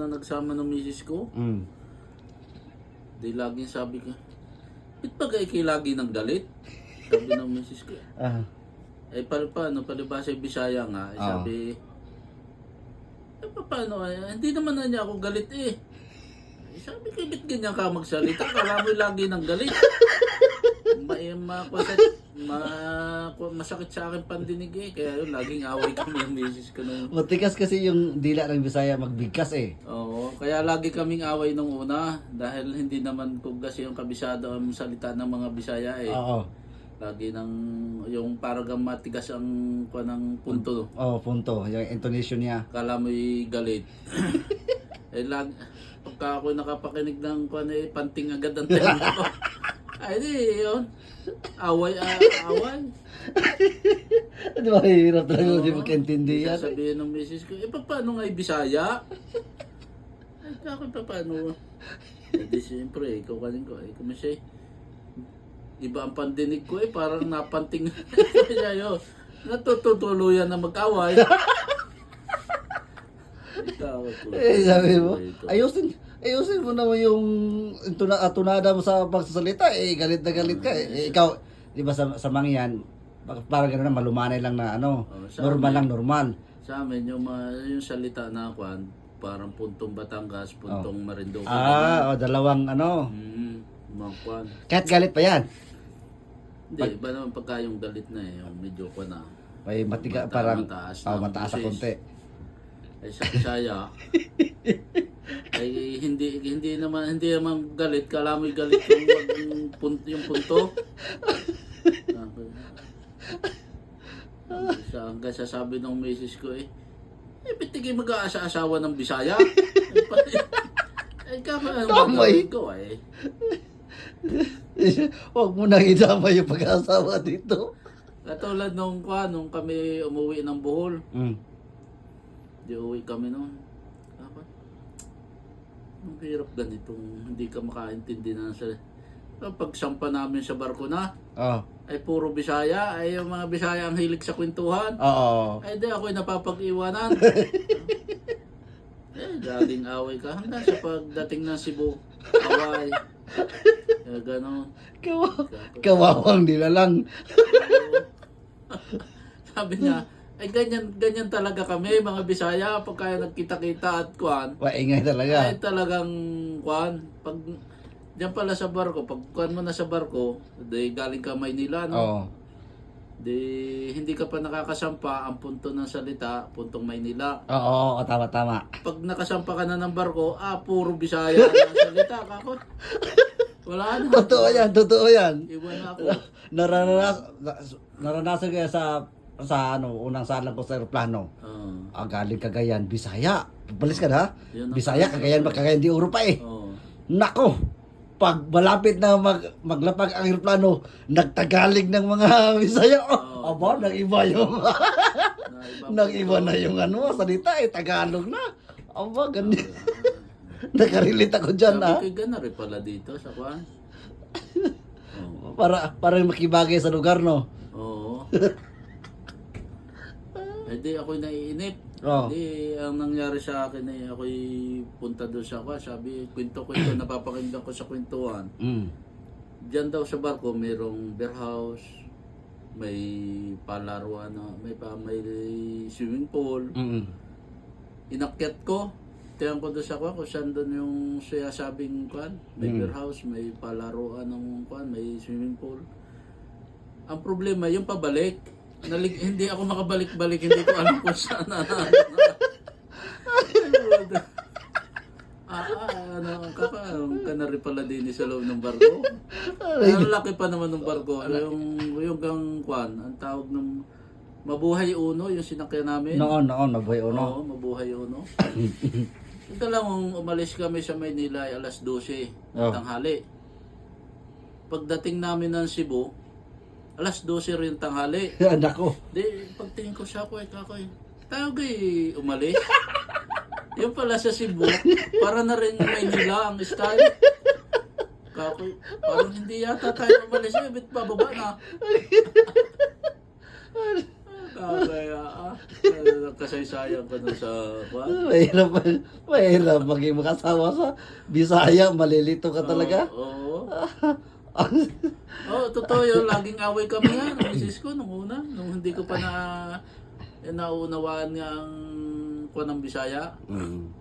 na nagsama ng misis ko, Mm. di laging sabi ko, Ba't ba kayo kayo lagi ng galit? Sabi ng misis ko. Ah. Eh, pala paano, palibasa yung Bisaya nga, eh, Oo. sabi, eh, pa- paano, eh, hindi naman na niya ako galit eh. Eh, sabi ko, ba't ganyan ka magsalita? Kala mo lagi ng galit. Ma, eh, ma, ma, masakit sa akin pandinig eh. Kaya yun, laging away kami yung misis ko nung Matigas kasi yung dila ng Bisaya magbigkas eh. Oo, kaya lagi kaming away nung una dahil hindi naman ko kasi yung kabisado ang salita ng mga Bisaya eh. Oo. Lagi nang yung parang matigas ang kuha ng punto. Oh, punto. Yung intonation niya. Kala mo'y galit. eh lag pagka ako nakapakinig ng kuha eh, panting agad ang tenga ko. Ay di, yun. Away, ah, away. Di ba, hirap talaga Oo. hindi magkaintindi yan. Sasabihin ng misis ko, eh paano nga Bisaya? Ay, ako pa paano? Eh di siyempre, ikaw kanin ko, eh kumisay. Iba ang pandinig ko eh, parang napanting siya yun. Natututuluyan na mag-away. Ikaw, ako. Eh, sabi mo, ayusin, ayusin mo naman yung tuna, atunada mo sa pagsasalita. Eh, galit na galit ka. Eh, ikaw, di ba sa, sa mangyan, parang gano'n na, malumanay lang na ano, Oh, normal amin. lang normal. Sa amin, yung, mga- yung salita na kwan, parang puntong Batangas, puntong Marinduque. Ah, o dalawang ano. Hmm, mga kwan. Kahit galit pa yan. Hindi, iba naman pagka yung galit na eh, yung medyo ko na. May matiga, Mata- parang mataas oh, mataas sa konti. Ay sa Bisaya, ay hindi hindi naman hindi naman galit, kala mo'y galit yung, yung, punto, yung punto. Hanggang sa hanggang sa sabi ng misis ko eh, eh, kayo mag-aasa-asawa ng Bisaya? Eh, pati, eh, kama eh. gagawin ko eh. Huwag mo nang idama yung pag-asawa dito. Katulad nung, kwa, nung kami umuwi ng Bohol, Mm. Di uwi kami noon. Ang hirap ganitong hindi ka makaintindi na sa pag sampa namin sa barko na, Oh. ay puro Bisaya, ay yung mga Bisaya ang hilig sa kwentuhan. Oo. Ay di ako'y napapag-iwanan. eh, laging away ka. Hanggang sa pagdating ng Cebu, away. Eh, ganon. Kawa- Kawawang nilalang. Sabi niya, ay ganyan, ganyan talaga kami, mga Bisaya, pagka nagkita-kita at kuan. Waingay talaga. Ay talagang kuan pag diyan pala sa barko, pag kuan mo na sa barko, di galing ka Maynila no. Oo. Di hindi ka pa nakakasampa ang punto ng salita, puntong Maynila. Oo, oo, tama, tama. Pag nakasampa ka na ng barko, ah puro Bisaya ang salita kako. Wala na. Totoo yan, totoo yan. Iwan na ako. Naranasan, naranasan kaya sa sa ano, unang salang ko sa aeroplano. Oo. Ah, galing Cagayan, Bisaya. Balis ka na? Yun ang- Bisaya, Cagayan, Cagayan di Europa eh. Oo. Nako, pag malapit na mag, maglapag ang aeroplano, nagtagalig ng mga Bisaya. Oo. Oh, aba, nag-iba yung, Na iba nag-iba na yung ano, salita eh, Tagalog na. Aba, ganyan. Nakarelate ako dyan ah. Sabi ko gana rin pala dito sa kuan. Oo. Para, para makibagay sa lugar, no? Oo. Eh di ako'y naiinip. Oo. Di ang nangyari sa akin ay ako'y punta doon sa kwa. Sabi, kwento-kwento, napapakinggan ko sa kwentuhan. Mm. Diyan daw sa barko, mayroong beer house, may palaruan, may, pa, may swimming pool. Mm. Inakyat ko, tiyan ko doon sa kwa kung saan doon yung siya sabing kwan. May Mm. beer house, may palaruan ng kwan, may swimming pool. Ang problema, yung pabalik, nalig, hindi ako makabalik-balik, hindi ko alam kung saan na. ah, ah, ano, kaka, kanari pala din sa loob ng barko. Ang laki pa naman ng barko. Yung, yung gang kwan, ang tawag ng Mabuhay Uno, yung sinakyan namin. Noon, noon, mabuhay uno. Oo, mabuhay uno. Ito lang, umalis kami sa Maynila ay alas 12 Oh. tanghali. Pagdating namin ng Cebu, alas 12 rin tanghali. Anak ko. Di, pagtingin ko siya, koy, kakoy, tayo kay umalis. Yung pala sa Cebu, para na rin Maynila ang style. Kakoy, parang hindi yata tayo umalis. Eh, bit pababa na. Ah, kaya ah. ah, Kasaysayan ko na sa... Mahirap, mahirap maging makasawa sa Bisaya. Malilito ka talaga. Oo. Oo, totoo yun. Laging away kami. Ng misis ko nung una. Nung hindi ko pa na... eh, naunawaan nga ang kuha ng Bisaya. Mm.